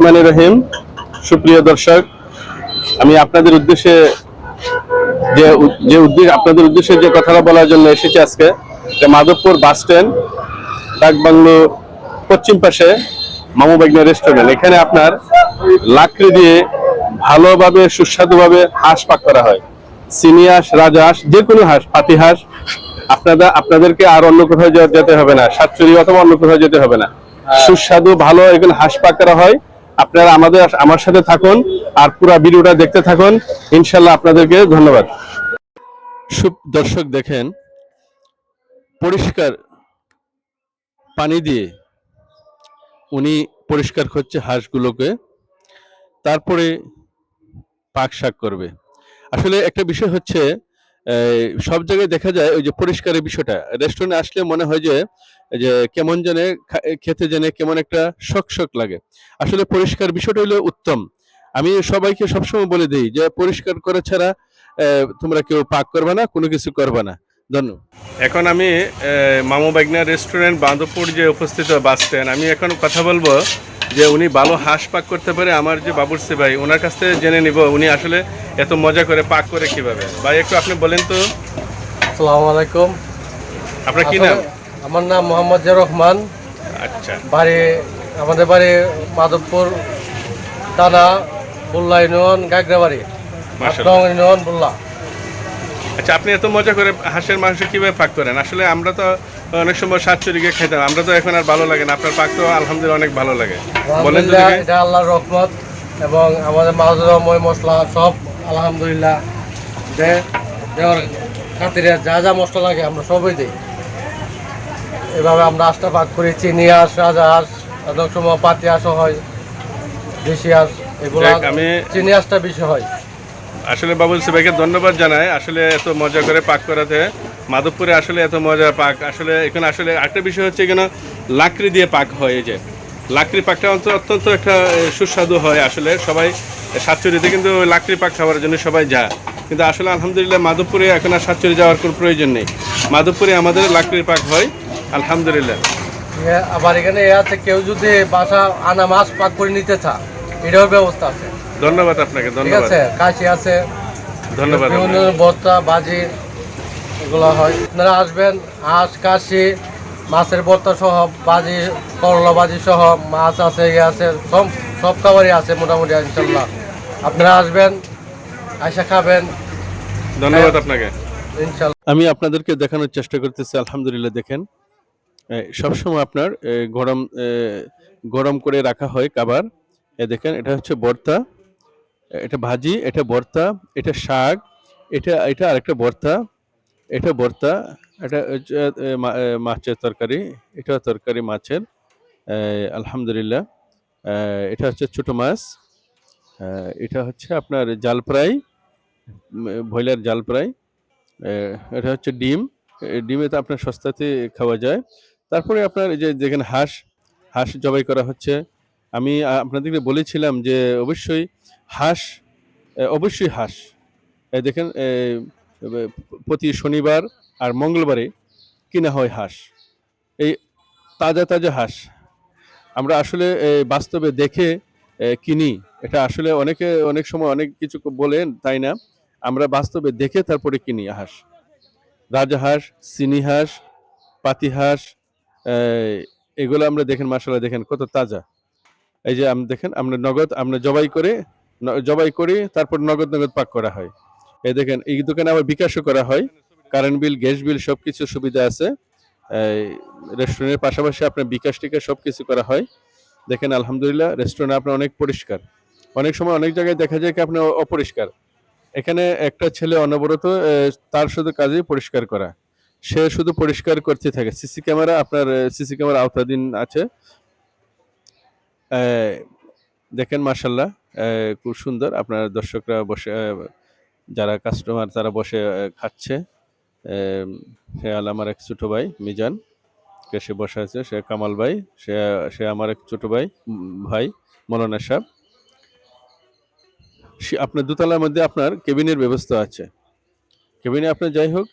রহমান রহিম। সুপ্রিয় দর্শক, আমি আপনাদের উদ্দেশ্যে যে যে উদ্দেশ্য আপনাদের উদ্দেশ্যে যে কথাটা বলার জন্য এসেছি আজকে, যে মাধবপুর বাস স্ট্যান্ড, ডাকবাংলো পশ্চিম পাশে মামু বাগনা রেস্টুরেন্ট এখানে আপনার লাকড়ি দিয়ে ভালোভাবে, সুস্বাদুভাবে হাঁস পাক করা হয়। চিনি হাঁস, রাজহাঁস যে কোনো হাঁস, পাতি হাঁস আপনারা আপনাদেরকে আর অন্য কোথাও যেতে হবে না। সাতচুরি অথবা অন্য কোথাও যেতে হবে না। সুস্বাদু, ভালো এখানে হাঁস পাক করা হয়। আপনারা আমাদের আমার সাথে থাকুন আর পুরো ভিডিওটা দেখতে থাকুন। ইনশাল্লাহ আপনাদেরকে ধন্যবাদ। সুপ দর্শক দেখেন, পরিষ্কার পানি দিয়ে উনি পরিষ্কার করছে হাঁসগুলোকে, তারপরে পাক শাক করবে। আসলে একটা বিষয় হচ্ছে সব জায়গায় দেখা যায় ওই যে পরিষ্কারের বিষয়টা। রেস্টুরেন্টে আসলে মনে হয় যে যে কেমন জানে খা- খেতে জানে কেমন একটা শক শক লাগে। আসলে পরিষ্কার বিষয়টা হলো উত্তম। আমি সবাইকে সবসময় বলে দিই যে পরিষ্কার করা ছাড়া তোমরা কেউ পাক করবে না কোনো কিছু করবে না। ধন্যবাদ এখন আমি মামু বাগনা রেস্টুরেন্ট বাঁধবপুর যে উপস্থিত বাস স্ট্যান্ড আমি এখন কথা বলব যে উনি ভালো হাঁস পাক করতে পারে আমার যে বাবুরসি ভাই ওনার কাছ থেকে জেনে নিব উনি আসলে এত মজা করে পাক করে কীভাবে। ভাই একটু আপনি বলেন তো। আসসালামু আলাইকুম। আপনার কি নাম? আমার নাম মোহাম্মদ জিয়া রহমান। আচ্ছা। বাড়ি আমাদের বাড়ি মাধবপুর থানা বুল্লা ইউনিয়ন গাগরাবাড়ি ইউনিয়ন বুল্লা। আচ্ছা আপনি এত মজা করে হাঁসের মাংস কীভাবে পাক করেন? আসলে আমরা তো অনেক সময় সাতচুরিকে খেতাম আমরা তো এখন আর ভালো লাগে না। আপনার পাক তো আলহামদুলিল্লাহ অনেক ভালো লাগে। বলেন এটা আল্লাহর রহমত এবং আমাদের মাহুদময় মশলা সব আলহামদুলিল্লাহ দেওয়ার খাতিরে যা যা মশলা লাগে আমরা সবই দিই। এভাবে আমরা আশটা পাক করি চিনি হাঁস রাজা হাঁস অনেক সময় পাতি আসও হয় দেশি হাঁস এগুলো আমি- চিনি আসটা বেশি হয়। আসলে বাবুল ভাইকে ধন্যবাদ জানাই আসলে এত মজা করে পাক করাতে। মাধবপুরে আসলে এত মজা পাক আসলে এখানে আসলে একটা বিষয় হচ্ছে এখানে লাকড়ি দিয়ে পাক হয় এই যে। লাকড়ি পাকটা অন্ত- অত্যন্ত একটা সুস্বাদু হয় আসলে সবাই সাতচুরিতে কিন্তু লাকড়ি পাক খাওয়ার জন্য সবাই যায়। কিন্তু আসলে আলহামদুলিল্লাহ মাধবপুরে এখন আর সাতচুরি যাওয়ার কোনো প্রয়োজন নেই। মাধবপুরে আমাদের লাকড়ি পাক হয় আলহামদুলিল্লাহ। আবার এখানে এ আছে কেউ যদি বাসা আনা মাছ পাক করে নিতে চা এটাও ব্যবস্থা আছে। ধন্যবাদ আপনাকে ধন্যবাদ। আছে কাশি আছে ধন্যবাদ বিভিন্ন ভর্তা বাজি এগুলো হয়। আপনারা আসবেন হাঁস কাশি মাছের ভর্তা সহ বাজি করলা বাজি সহ মাছ আছে ইয়ে আছে সব সব খাবারই আছে মোটামুটি ইনশাল্লাহ। আপনারা আসবেন আইসা খাবেন। ধন্যবাদ আপনাকে। ইনশাল্লাহ। আমি আপনাদেরকে দেখানোর চেষ্টা করতেছি আলহামদুলিল্লাহ দেখেন। সবসময় আপনার গরম গরম করে রাখা হয় খাবার এ দেখেন এটা হচ্ছে ভর্তা এ, এটা ভাজি এটা ভর্তা এটা শাক এটা এটা আরেকটা ভর্তা এটা ভর্তা এটা মাছের তরকারি এটা তরকারি মাছের আলহামদুলিল্লাহ। এটা হচ্ছে ছোটো মাছ এটা হচ্ছে আপনার জাল ফ্রাই ব্রয়লার জাল এটা হচ্ছে ডিম ডিমে তো আপনার সস্তাতে খাওয়া যায়। তারপরে আপনার এই যে দেখেন হাঁস হাঁস জবাই করা হচ্ছে, আমি আপনাদেরকে বলেছিলাম যে অবশ্যই হাঁস অবশ্যই হাঁস। দেখেন প্রতি শনিবার আর মঙ্গলবারে কিনা হয় হাঁস। এই তাজা তাজা হাঁস। আমরা আসলে বাস্তবে দেখে কিনি। এটা আসলে অনেকে অনেক সময় অনেক কিছু বলেন, তাই না? আমরা বাস্তবে দেখে তারপরে কিনি হাঁস। রাজহাঁস চিনি হাঁস পাতি হাঁস এগুলো আমরা দেখেন মাসাল্লাহ দেখেন, কত তাজা। এই যে আমরা দেখেন, আমরা নগদ, আমরা জবাই করে জবাই করে তারপর নগদ নগদ পাক করা হয়। এই দেখেন, এই দোকানে আবার বিকাশও করা হয়। কারেন্ট বিল, গ্যাস বিল সব কিছু সুবিধা আছে। রেস্টুরেন্টের পাশাপাশি আপনার বিকাশ টিকা সব কিছু করা হয়। দেখেন, আলহামদুলিল্লাহ, রেস্টুরেন্ট আপনার অনেক পরিষ্কার। অনেক সময় অনেক জায়গায় দেখা যায় কি আপনার অপরিষ্কার। এখানে একটা ছেলে অনবরত তার শুধু কাজই পরিষ্কার করা। সে শুধু পরিষ্কার করতে থাকে। সিসি ক্যামেরা আপনার সিসি ক্যামেরা আওতাধীন আছে। দেখেন মার্শাল্লাহ খুব সুন্দর। আপনার দর্শকরা বসে যারা কাস্টমার তারা বসে খাচ্ছে। সে আল আমার এক ছোটো ভাই, মিজান, কে সে বসে আছে, সে কামাল ভাই, সে সে আমার এক ছোট ভাই ভাই, মৌলানা সাহেব। আপনার দোতলার মধ্যে আপনার কেবিনের ব্যবস্থা আছে। কেবিনে আপনার যাই হোক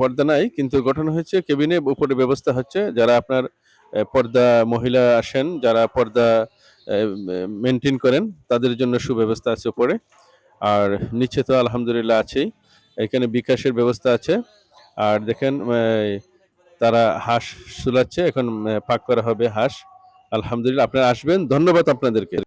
পর্দা নাই, কিন্তু গঠন হয়েছে কেবিনে, উপরে ব্যবস্থা হচ্ছে, যারা আপনার পর্দা মহিলা আসেন, যারা পর্দা মেনটেন করেন, তাদের জন্য সুব্যবস্থা আছে উপরে। আর নিচে তো আলহামদুলিল্লাহ আছেই, এখানে বিকাশের ব্যবস্থা আছে। আর দেখেন তারা হাঁস সুলাচ্ছে, এখন পাক করা হবে হাঁস। আলহামদুলিল্লাহ, আপনারা আসবেন, ধন্যবাদ আপনাদেরকে।